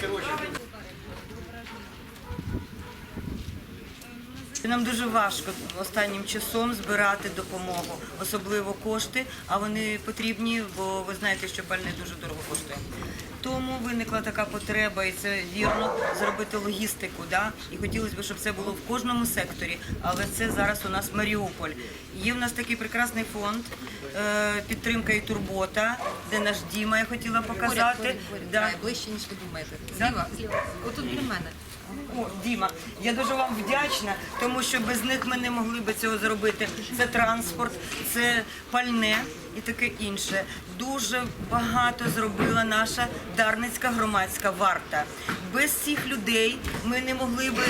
коротше. Нам дуже важко останнім часом збирати допомогу, особливо кошти, а вони потрібні, бо ви знаєте, що пальне дуже дорого коштує. Тому виникла така потреба, і це вірно зробити логістику. Да? І хотілося б, щоб це було в кожному секторі. Але це зараз у нас Маріуполь. Є в нас такий прекрасний фонд е, підтримка і турбота, де наш Діма я хотіла показати. Поряд, поряд, поряд. Да. Ближче, ніж ви думаєте. Да? Зліва, зліва. Отут біля мене. О, Діма, я дуже вам вдячна, тому що без них ми не могли би цього зробити. Це транспорт, це пальне і таке інше. Дуже багато зробила наша Дарницька громадська варта. Без цих людей ми не могли би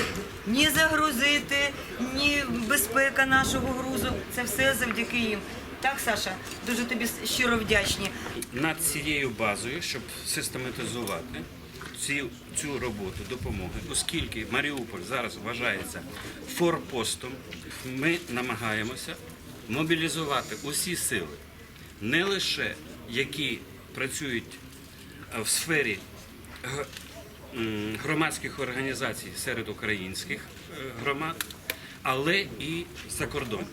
ні загрузити, ні безпека нашого грузу. Це все завдяки їм. Так, Саша, дуже тобі щиро вдячні. над цією базою, щоб систематизувати цю, цю роботу допомоги, оскільки Маріуполь зараз вважається форпостом, ми намагаємося мобілізувати усі сили, не лише які працюють е, в сфері громадських організацій серед українських е, громад, але і за кордон.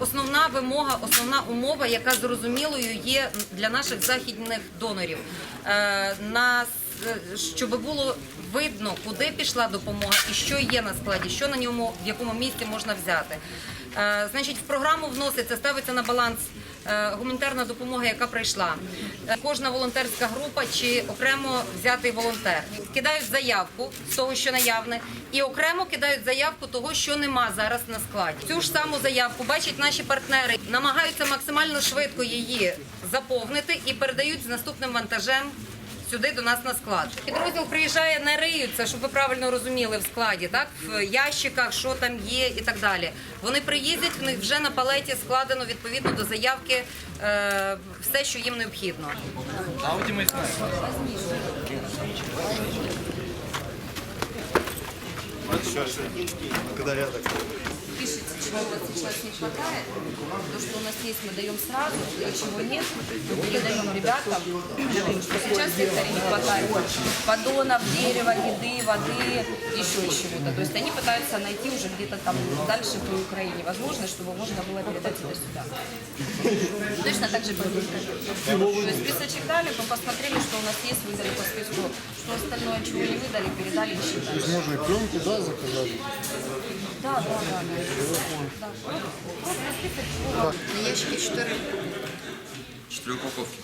Основна вимога, основна умова, яка зрозумілою є для наших західних донорів, Е, на с- щоб було видно, куди пішла допомога і що є на складі, що на ньому, в якому місці можна взяти. Е, Значить, в програму вноситься, ставиться на баланс е, гуманітарна допомога, яка прийшла. Е, Кожна волонтерська група чи окремо взятий волонтер кидають заявку з того, що наявне, і окремо кидають заявку того, що нема зараз на складі. Цю ж саму заявку бачать наші партнери, намагаються максимально швидко її заповнити і передають з наступним вантажем. Сюди до нас на склад. Підрозділ приїжджає, не риються, щоб ви правильно розуміли в складі, так в ящиках, що там є і так далі. Вони приїздять, в них вже на палеті складено відповідно до заявки е, все, що їм необхідно. Когда я так Пишите, чего у вас сейчас не хватает. То, что у нас есть, мы даем сразу, и чего нет, мы передаем ребятам. Говорим, что сейчас в секторе не хватает поддонов, дерева, еды, воды, еще чего-то. То есть они пытаются найти уже где-то там дальше по Украине возможность, чтобы можно было передать это сюда. Точно так же по То есть списочек дали, мы посмотрели, что у нас есть, выдали по списку, что остальное, чего не выдали, передали и считали. можно и пленку, да, заказать? Да, да, да. да. да. На ящике 4. Чотири упаковки.